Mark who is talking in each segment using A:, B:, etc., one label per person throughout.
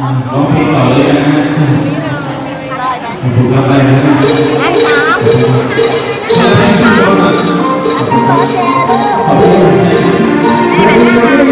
A: ร้องเพลงต่อเลยนะฮะถูกรับไปนะฮะ
B: อันสามขอแชร์ด้วย
A: ขอบคุณ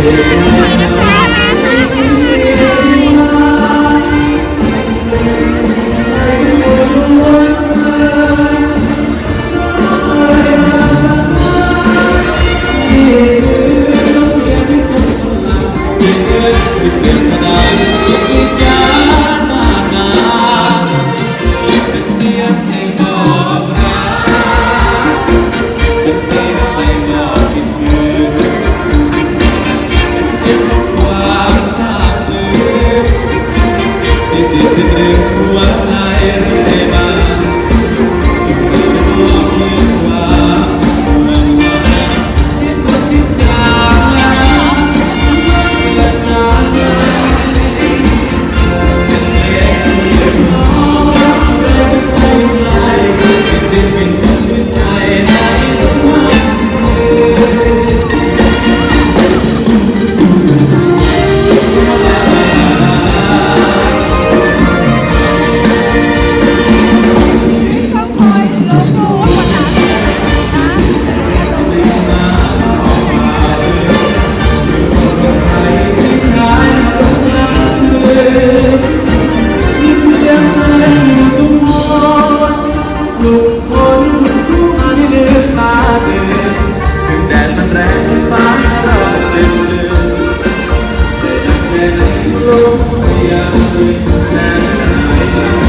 A: Thank you. หัว แต่ดังแ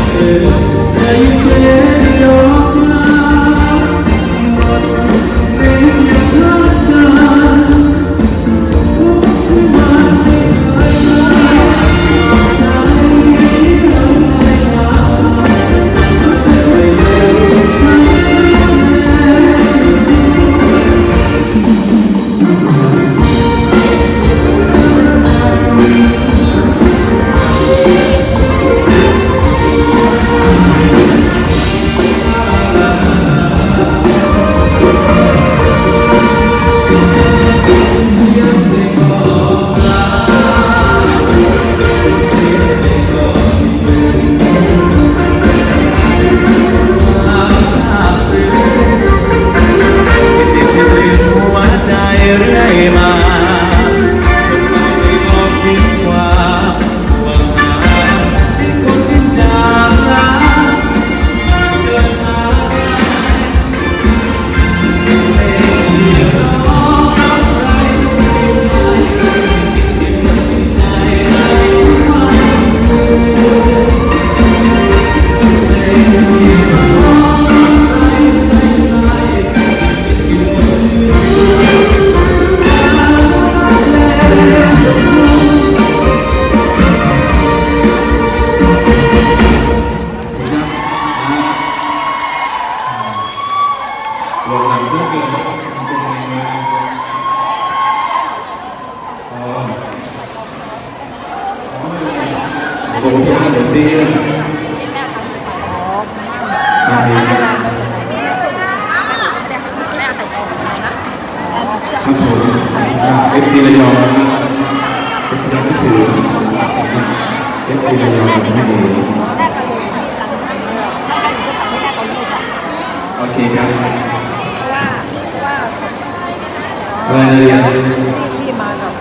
A: รวมหลังเพื่อเกิดเป็นยังไงมาอ๋อผมที่อ่านเดี๋ยวตีนะมาทีครับผมเอฟซีระยองนะครับเอฟซีระยองที่ถือเอฟซีระยองไม่ดีโอเคครับ อะไรนะเรียน
B: พี่มากับ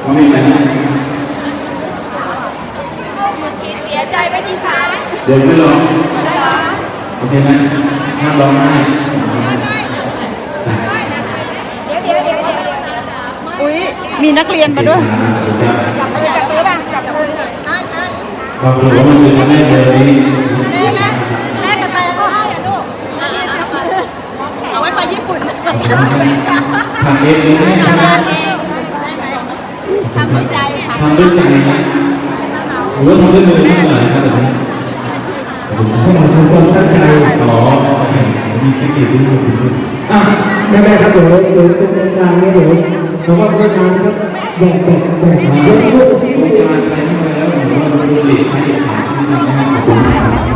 A: เขามีอะไรนะ
B: ขีดเสียใจไว้ที่ช้า
A: เดี๋ยวไม่ร้องโอเคไหมห้ามร้องไห้
B: เดี๋ยวเดี๋ยวเดี๋ยวเดี๋ยวเดี๋ยว
C: อุ้ยมีนักเรียนมาด้วย
B: จับมือจับมือป่ะจับมืออะอะ
A: ขอบคุณว่ามันเป็นแม่เลยนี่
B: แม่แม่แม่กระแตก็
A: เองเลยนะ
B: ทำด้วยใจค่ะ
A: ทำด้วยใจนะหรือว่าทำด้วยมือมากกว่านะครับแบบนี้
D: ก็หมายถึงความตั้งใจ
A: อ๋อมีเทคนิคด้วยมือด้วย
D: อะแม่แม่ครับเดี๋ยวเดี๋ยวตรงกลางนี้เดี๋ยวเราก็เล่นงานนะครับแบกแบกแบกยกชุดที่
A: โดยการใช้ที่มาแล้วหรือว่าเราหลีกใช้ฐานที่มันนะครับขอบคุณครับขอบ